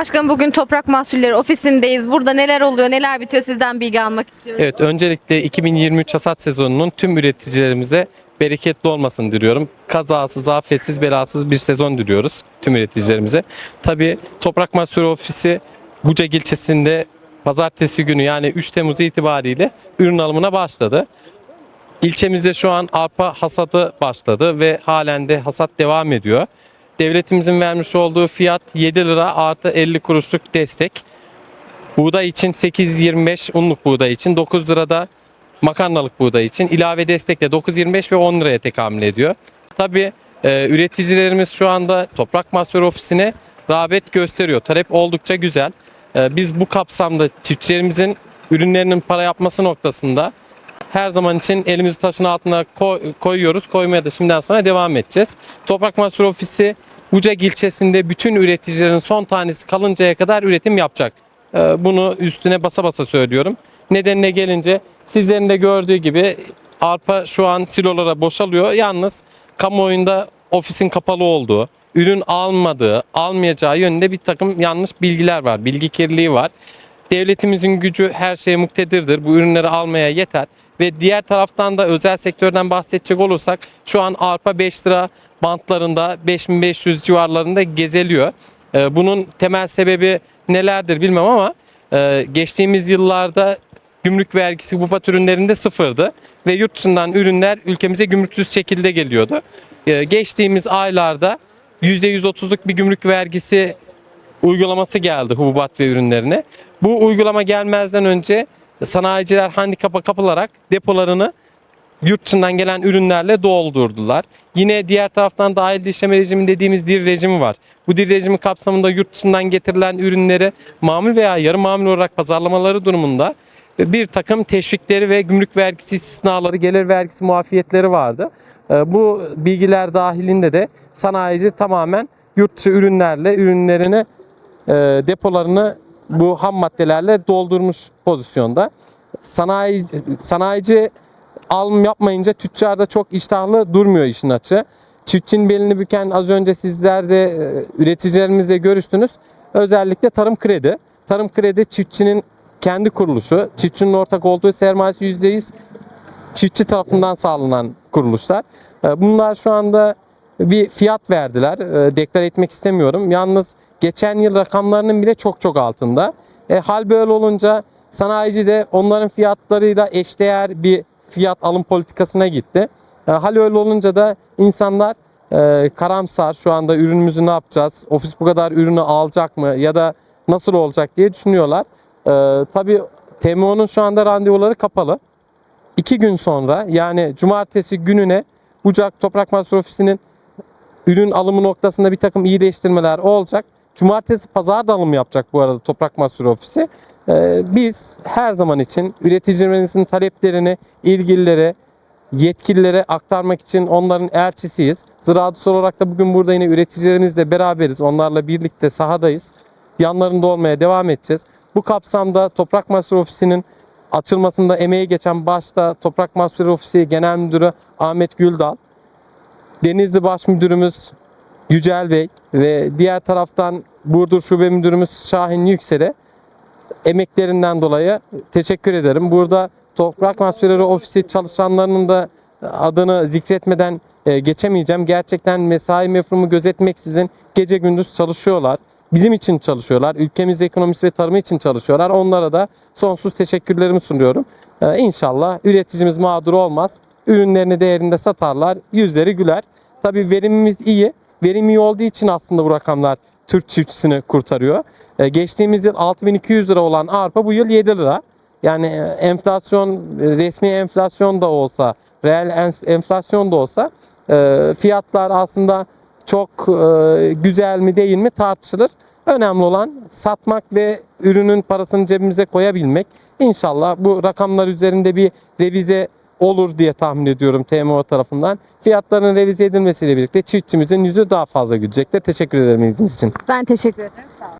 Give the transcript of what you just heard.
Başkanım bugün Toprak Mahsulleri ofisindeyiz. Burada neler oluyor, neler bitiyor sizden bilgi almak istiyoruz. Evet, öncelikle 2023 hasat sezonunun tüm üreticilerimize bereketli olmasını diliyorum. Kazasız, afetsiz, belasız bir sezon diliyoruz tüm üreticilerimize. Tabii Toprak Mahsulü Ofisi Buca ilçesinde pazartesi günü yani 3 Temmuz itibariyle ürün alımına başladı. İlçemizde şu an arpa hasadı başladı ve halen de hasat devam ediyor. Devletimizin vermiş olduğu fiyat 7 lira artı 50 kuruşluk destek. Buğday için 8.25 unluk buğday için 9 lirada makarnalık buğday için ilave destekle 9.25 ve 10 liraya tekamül ediyor. Tabii e, üreticilerimiz şu anda Toprak Mahsulü Ofisi'ne rağbet gösteriyor. Talep oldukça güzel. E, biz bu kapsamda çiftçilerimizin ürünlerinin para yapması noktasında her zaman için elimizi taşın altına koy- koyuyoruz. Koymaya da şimdiden sonra devam edeceğiz. Toprak Mahsulü Ofisi Bucak ilçesinde bütün üreticilerin son tanesi kalıncaya kadar üretim yapacak. Ee, Bunu üstüne basa basa söylüyorum. Nedenine gelince sizlerin de gördüğü gibi arpa şu an silolara boşalıyor. Yalnız kamuoyunda ofisin kapalı olduğu, ürün almadığı, almayacağı yönünde bir takım yanlış bilgiler var. Bilgi kirliliği var. Devletimizin gücü her şeye muktedirdir. Bu ürünleri almaya yeter. Ve diğer taraftan da özel sektörden bahsedecek olursak şu an arpa 5 lira bantlarında 5500 civarlarında gezeliyor. Ee, Bunun temel sebebi nelerdir bilmem ama e, geçtiğimiz yıllarda gümrük vergisi bu pat ürünlerinde sıfırdı ve yurt dışından ürünler ülkemize gümrüksüz şekilde geliyordu. Ee, Geçtiğimiz aylarda %130'luk bir gümrük vergisi uygulaması geldi hububat ve ürünlerine. Bu uygulama gelmezden önce sanayiciler handikapa kapılarak depolarını yurt dışından gelen ürünlerle doldurdular. Yine diğer taraftan dahil işleme rejimi dediğimiz dir rejimi var. Bu dir rejimi kapsamında yurt dışından getirilen ürünleri mamul veya yarı mamul olarak pazarlamaları durumunda bir takım teşvikleri ve gümrük vergisi istisnaları, gelir vergisi muafiyetleri vardı. Ee, Bu bilgiler dahilinde de sanayici tamamen yurt dışı ürünlerle ürünlerini e, depolarını bu ham maddelerle doldurmuş pozisyonda. Sanayi sanayici alım yapmayınca tüccar da çok iştahlı durmuyor işin açığı. Çiftçinin belini büken az önce sizler de e, üreticilerimizle görüştünüz. Özellikle tarım kredi. Tarım kredi çiftçinin kendi kuruluşu. Çiftçinin ortak olduğu sermayesi %100 çiftçi tarafından sağlanan kuruluşlar. E, Bunlar şu anda bir fiyat verdiler. E, Deklar etmek istemiyorum. Yalnız geçen yıl rakamlarının bile çok çok altında. E, hal böyle olunca sanayici de onların fiyatlarıyla eşdeğer bir fiyat alım politikasına gitti. E, hal öyle olunca da insanlar e, karamsar şu anda ürünümüzü ne yapacağız? Ofis bu kadar ürünü alacak mı? Ya da nasıl olacak diye düşünüyorlar. E, tabii TMO'nun şu anda randevuları kapalı. İki gün sonra yani cumartesi gününe Bucak Toprak Mahsulü Ofisi'nin ürün alımı noktasında bir takım iyileştirmeler olacak. Cumartesi pazar da alım yapacak bu arada Toprak Mahsulü Ofisi. Ee, biz her zaman için üreticilerimizin taleplerini ilgililere, yetkililere aktarmak için onların elçisiyiz. Ziraat olarak da bugün burada yine üreticilerimizle beraberiz. Onlarla birlikte sahadayız. Yanlarında olmaya devam edeceğiz. Bu kapsamda Toprak Mahsulü Ofisi'nin açılmasında emeği geçen başta Toprak Mahsulü Ofisi Genel Müdürü Ahmet Güldal, Denizli Baş Müdürümüz Yücel Bey ve diğer taraftan Burdur Şube Müdürümüz Şahin Yüksel'e emeklerinden dolayı teşekkür ederim. Burada Toprak Mahsulleri Ofisi çalışanlarının da adını zikretmeden e, geçemeyeceğim. Gerçekten mesai mefrumu gözetmeksizin gece gündüz çalışıyorlar. Bizim için çalışıyorlar. Ülkemiz ekonomisi ve tarımı için çalışıyorlar. Onlara da sonsuz teşekkürlerimi sunuyorum. Ee, İnşallah üreticimiz mağdur olmaz. Ürünlerini değerinde satarlar. Yüzleri güler. Tabii verimimiz iyi. Verim iyi olduğu için aslında bu rakamlar Türk çiftçisini kurtarıyor. Ee, Geçtiğimiz yıl 6200 lira olan arpa bu yıl 7 lira. Yani e, enflasyon, e, resmi enflasyon da olsa, reel en- enflasyon da olsa e, fiyatlar aslında çok e, güzel mi değil mi tartışılır. Önemli olan satmak ve ürünün parasını cebimize koyabilmek. İnşallah bu rakamlar üzerinde bir revize olur diye tahmin ediyorum TMO tarafından. Fiyatların revize edilmesiyle birlikte çiftçimizin yüzü daha fazla gülecektir. Teşekkür ederim ilginiz için. Ben teşekkür ederim. Sağ olun.